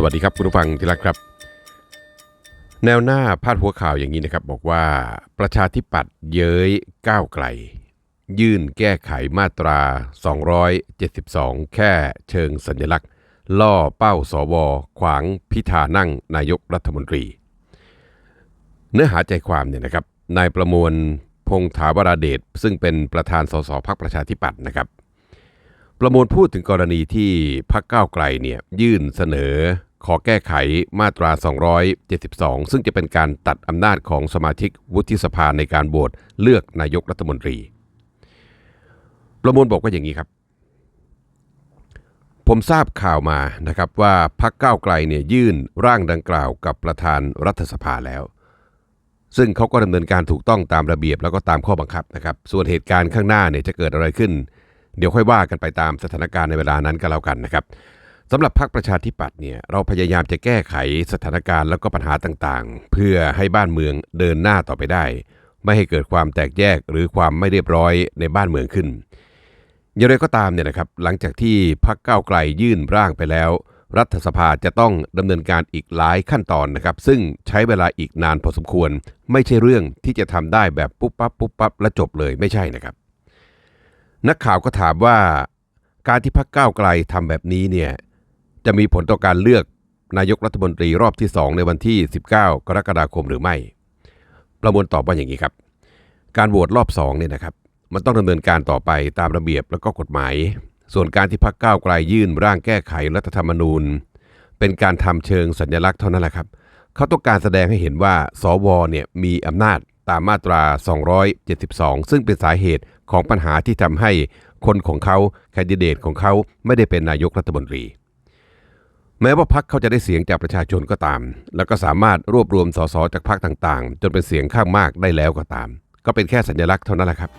สวัสดีครับคุณผู้ฟังที่รักครับ แนวหน้าพาดหัวข่าวอย่างนี้นะครับ บอกว่าประชาธิปัตย์เย้ยก้าวไกล ยื่นแก้ไขมาตรา 272 แค่เชิงสัญลักษณ์ ล่อเป้าสวขวางพิธานั่งนายกรัฐมนตรี เนื้อหาใจความเนี่ยนะครับนายประมวลพงษ์ถาวราเดชซึ่งเป็นประธานสสพักประชาธิปัตย์นะครับ ประมวลพูดถึงกรณีที่พักก้าวไกลเนี่ยยื่นเสนอ ขอแก้ไขมาตรา 272 ซึ่งจะเป็นการตัดอำนาจของสมาชิกวุฒิสภาในการโหวตเลือกนายกรัฐมนตรี ประมวลบอกว่าอย่างนี้ครับ ผมทราบข่าวมานะครับว่าพักก้าวไกลเนี่ยยื่นร่างดังกล่าวกับประธานรัฐสภาแล้วซึ่งเขาก็ดำเนินการถูกต้องตามระเบียบแล้วก็ตามข้อบังคับนะครับ ส่วนเหตุการณ์ข้างหน้าเนี่ยจะเกิดอะไรขึ้น เดี๋ยวค่อยว่ากันไปตามสถานการณ์ในเวลานั้นก็แล้วกันนะครับสำหรับพรรคประชาธิปัตย์เนี่ยเราพยายามจะแก้ไขสถานการณ์แล้วก็ปัญหาต่างๆ เพื่อให้บ้านเมืองเดินหน้าต่อไปได้ ไม่ให้เกิดความแตกแยกหรือความไม่เรียบร้อยในบ้านเมืองขึ้นอย่างไรก็ตามเนี่ยนะครับหลังจากที่พรรคก้าวไกลยื่นร่างไปแล้ว รัฐสภาจะต้องดำเนินการอีกหลายขั้นตอนนะครับ ซึ่งใช้เวลาอีกนานพอสมควร ไม่ใช่เรื่องที่จะทำได้แบบปุ๊บปั๊บปุ๊บปั๊บและจบเลยไม่ใช่นะครับ นักข่าวก็ถามว่าการที่พรรคก้าวไกลทำแบบนี้เนี่ยจะมีผลต่อการเลือกนายกรัฐมนตรีรอบที่ 2 ในวันที่ 19 กรกฎาคมหรือไม่ ประมวลตอบว่าอย่างนี้ครับ การโหวตรอบ2เนี่ยนะครับ มันต้องดำเนินการต่อไปตามระเบียบแล้วก็กฎหมาย ส่วนการที่พรรคก้าวไกลยื่นร่างแก้ไขรัฐธรรมนูญ เป็นการทำเชิงสัญลักษณ์เท่านั้นแหละครับ เขาต้องการแสดงให้เห็นว่าสวเนี่ยมีอำนาจ ตามมาตรา 272 ซึ่งเป็นสาเหตุของปัญหาที่ทำให้คนของเขาแคนดิเดตของเขาไม่ได้เป็นนายกรัฐมนตรี แม้ว่าพรรคเขาจะได้เสียงจากประชาชนก็ตาม แล้วก็สามารถรวบรวมสสจากพรรคต่างๆ จนเป็นเสียงข้างมากได้แล้วก็ตาม ก็เป็นแค่สัญลักษณ์เท่านั้นแหละครับ